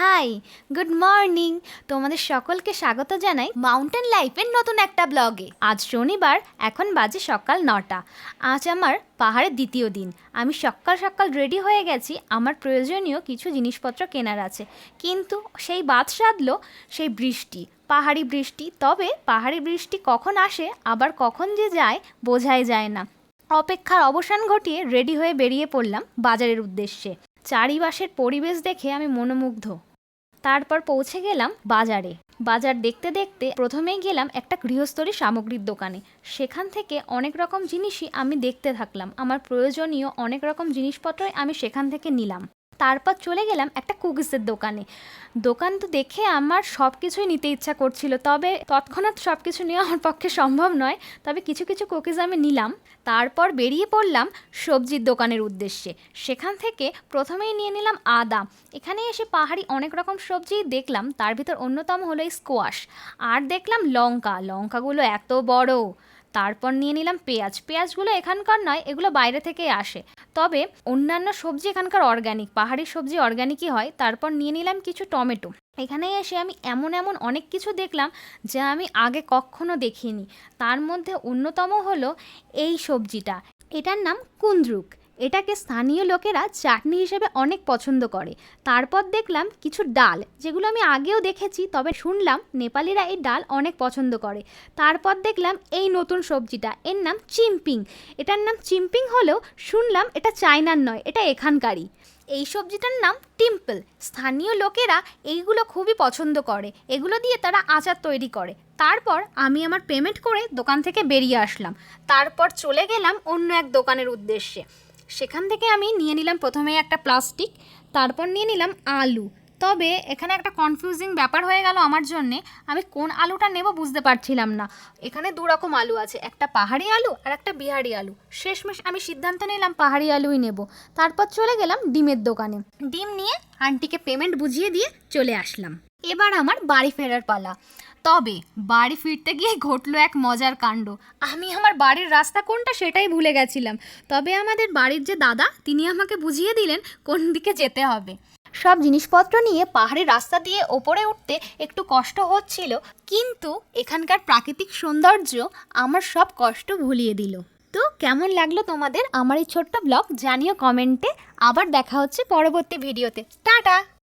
High, good morning. তোমাদের সকলকে স্বাগত জানাই মাউন্টেন লাইফের নতুন একটা ব্লগে। আজ শনিবার, এখন বাজে সকাল নটা। আজ আমার পাহাড়ের দ্বিতীয় দিন। আমি সকাল সকাল রেডি হয়ে গেছি, আমার প্রয়োজনীয় কিছু জিনিসপত্র কেনার আছে। কিন্তু সেই বাদ সাধলো, সেই বৃষ্টি, পাহাড়ি বৃষ্টি। তবে পাহাড়ি বৃষ্টি কখন আসে, আবার কখন যে যায়, বোঝাই যায় না। অপেক্ষার অবসান ঘটিয়ে রেডি হয়ে বেরিয়ে পড়লাম বাজারের উদ্দেশ্যে। চারিপাশের পরিবেশ দেখে আমি মনোমুগ্ধ। তারপর পৌঁছে গেলাম বাজারে। বাজার দেখতে দেখতে প্রথমেই গেলাম একটা গৃহস্থলী সামগ্রীর দোকানে। সেখান থেকে অনেক রকম জিনিসই আমি দেখতে থাকলাম। আমার প্রয়োজনীয় অনেক রকম জিনিসপত্রই আমি সেখান থেকে নিলাম। তারপর চলে গেলাম একটা কুকিজের দোকানে। দোকান তো দেখে আমার সব কিছুই নিতে ইচ্ছা করছিল, তবে তৎক্ষণাৎ সব কিছু নেওয়া আমার পক্ষে সম্ভব নয়, তবে কিছু কিছু কুকিজ আমি নিলাম। তারপর বেরিয়ে পড়লাম সবজির দোকানের উদ্দেশ্যে। সেখান থেকে প্রথমেই নিয়ে নিলাম আদা। এখানে এসে পাহাড়ি অনেক রকম সবজি দেখলাম, তার ভিতর অন্যতম হলো স্কোয়াশ আর দেখলাম লঙ্কা। লঙ্কাগুলো এত বড়। তারপর নিয়ে নিলাম পেঁয়াজ। পেঁয়াজগুলো এখানকার নয়, এগুলো বাইরে থেকে আসে। তবে অন্যান্য সবজি এখানকার অর্গ্যানিক পাহাড়ি সবজি অর্গ্যানিকই হয়। তারপর নিয়ে নিলাম কিছু টমেটো। এখানে এসে আমি এমন এমন অনেক কিছু দেখলাম যা আমি আগে কখনো দেখিনি। তার মধ্যে অন্যতম হলো এই সবজিটা। এটার নাম কুন্দ্রুক এটাকে স্থানীয় লোকেরা চাটনি হিসেবে অনেক পছন্দ করে। তারপর দেখলাম কিছু ডাল, যেগুলো আমি আগেও দেখেছি, তবে শুনলাম নেপালিরা এই ডাল অনেক পছন্দ করে। তারপর দেখলাম এই নতুন সবজিটা, এর নাম চিম্পিং। এটার নাম চিম্পিং হলেও শুনলাম এটা চায়নার নয়, এটা এখানকারই। এই সবজিটার নাম টিম্পল। স্থানীয় লোকেরা এইগুলো খুবই পছন্দ করে। এগুলো দিয়ে তারা আচার তৈরি করে। তারপর আমি আমার পেমেন্ট করে দোকান থেকে বেরিয়ে আসলাম। তারপর চলে গেলাম অন্য এক দোকানের উদ্দেশ্যে। সেখান থেকে আমি নিয়ে নিলাম প্রথমে একটা প্লাস্টিক, তারপর নিয়ে নিলাম আলু। তবে এখানে একটা কনফিউজিং ব্যাপার হয়ে গেল আমার জন্যে, আমি কোন আলুটা নেব বুঝতে পারছিলাম না। এখানে দু রকম আলু আছে, একটা পাহাড়ি আলু আর একটা বিহারি আলু। শেষমেশ আমি সিদ্ধান্ত নিলাম পাহাড়ি আলুই নেব। তারপর চলে গেলাম ডিমের দোকানে। ডিম নিয়ে আন্টিকে পেমেন্ট বুঝিয়ে দিয়ে চলে আসলাম। এবার আমার বাড়ি ফেরার পালা। তবে বাড়ি ফিরতে গিয়ে ঘটলো এক মজার কাণ্ড। আমি আমার বাড়ির রাস্তা কোনটা সেটাই ভুলে গেছিলাম। তবে আমাদের বাড়ির যে দাদা, তিনি আমাকে বুঝিয়ে দিলেন কোন দিকে যেতে হবে। সব জিনিসপত্র নিয়ে পাহাড়ি রাস্তা দিয়ে ওপরে উঠতে একটু কষ্ট হচ্ছিল, কিন্তু এখানকার প্রাকৃতিক সৌন্দর্য আমার সব কষ্ট ভুলিয়ে দিল। তো কেমন লাগল তোমাদের আমার এই ছোট্ট ব্লগ জানিও কমেন্টে। আবার দেখা হচ্ছে পরবর্তী ভিডিওতে। টাটা!